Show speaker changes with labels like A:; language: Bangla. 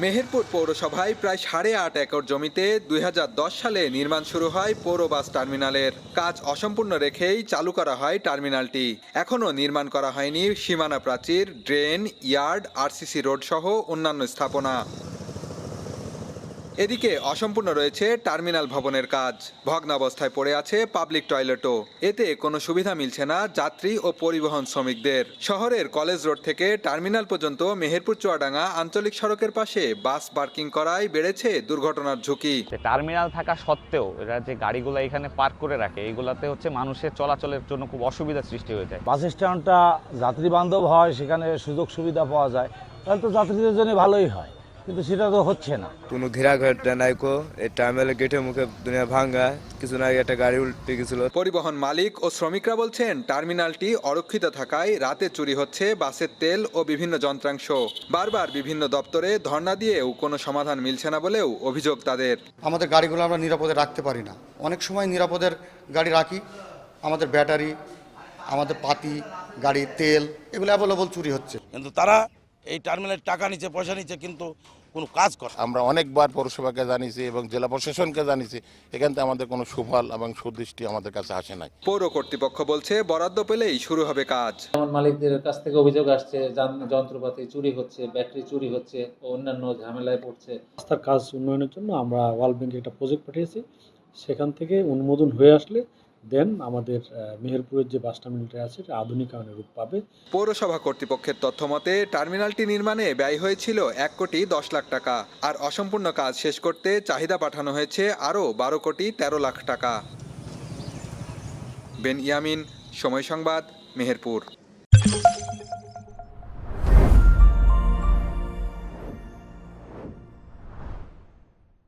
A: মেহেরপুর পৌরসভায় প্রায় সাড়ে আট একর জমিতে দু হাজার দশ সালে নির্মাণ শুরু হয় পৌর বাস টার্মিনালের। কাজ অসম্পূর্ণ রেখেই চালু করা হয় টার্মিনালটি। এখনও নির্মাণ করা হয়নি সীমানা প্রাচীর, ড্রেন, ইয়ার্ড, আরসিসি রোড সহ অন্যান্য স্থাপনা। এদিকে অসম্পূর্ণ রয়েছে টার্মিনাল ভবনের কাজ। ভগ্নাবস্থায় পড়ে আছে পাবলিক টয়লেটও। এতে কোনো সুবিধা মিলছে না যাত্রী ও পরিবহন শ্রমিকদের। শহরের কলেজ রোড থেকে টার্মিনাল পর্যন্ত মেহেরপুর চুয়াডাঙ্গা আঞ্চলিক সড়কের পাশে বাস পার্কিং করায় বেড়েছে দুর্ঘটনার ঝুঁকি।
B: টার্মিনাল থাকা সত্ত্বেও এরা যে গাড়িগুলো এখানে পার্ক করে রাখে এইগুলাতে হচ্ছে মানুষের চলাচলের জন্য খুব অসুবিধার সৃষ্টি হয়ে যায়।
C: বাস স্ট্যান্ডটা যাত্রী বান্ধব হয় সেখানে সুযোগ সুবিধা পাওয়া যায়। তাহলে তো যাত্রীদের জন্য ভালোই হয়। কিন্তু সেটা তো হচ্ছে না।
D: কোনো ধীরা ঘটনা নাইকো এই টার্মিনালের গেটের মুখে দুনিয়া ভাঙ্গা কিছু আগে একটা গাড়ি উল্টে গেছিল।
A: পরিবহন মালিক ও শ্রমিকরা বলছেন টার্মিনালটি অরক্ষিত থাকায় রাতে চুরি হচ্ছে বাসের তেল ও বিভিন্ন যন্ত্রাংশ। বারবার বিভিন্ন দপ্তরে ধর্ণা দিয়েও কোনো সমাধান মিলছে না বলেও অভিযোগ তাদের।
E: আমাদের গাড়িগুলো আমরা নিরাপদে রাখতে পারি না। অনেক সময় নিরাপদের গাড়ি রাখি আমাদের ব্যাটারি আমাদের পাতি গাড়ির তেল এগুলো অ্যাভেলেবল চুরি হচ্ছে।
F: কিন্তু তারা এই টার্মিনালের টাকা নিচ্ছে পয়সা নিচ্ছে কিন্তু কোনো কাজ করে
G: আমরা অনেকবার পৌরসভাকে জানিয়েছি এবং জেলা প্রশাসনকে জানিয়েছি এখান থেকে আমাদের কোনো সুফল এবং সুদৃষ্টি আমাদের কাছে আসে নাই।
A: পৌর কর্তৃপক্ষ বলছে বরাদ্দ পেলেই শুরু হবে কাজ।
H: যেমন মালিকদের কাছ থেকে অভিযোগ আসছে যান- যন্ত্রপাতি চুরি হচ্ছে ব্যাটারি চুরি হচ্ছে ও অন্যান্য ঝামেলায় পড়ছে।
I: রাস্তার কাজ উন্নয়নের জন্য আমরা ওয়ার্ল্ড ব্যাংকে একটা প্রজেক্ট পাঠিয়েছি। সেখান থেকে অনুমোদন হয়ে আসলে দেন আমাদের মেহেরপুরের যে বাস টার্মিনালটা আছে, এটা আধুনিকায়নের রূপ পাবে।
A: পৌরসভা কর্তৃপক্ষের তথ্যমতে টার্মিনালটি নির্মাণে ব্যয় হয়েছিল এক কোটি দশ লাখ টাকা, আর অসম্পূর্ণ কাজ শেষ করতে চাহিদা পাঠানো হয়েছে আরও বারো কোটি তেরো লাখ টাকা। বেন ইয়ামিন, সময় সংবাদ, মেহেরপুর।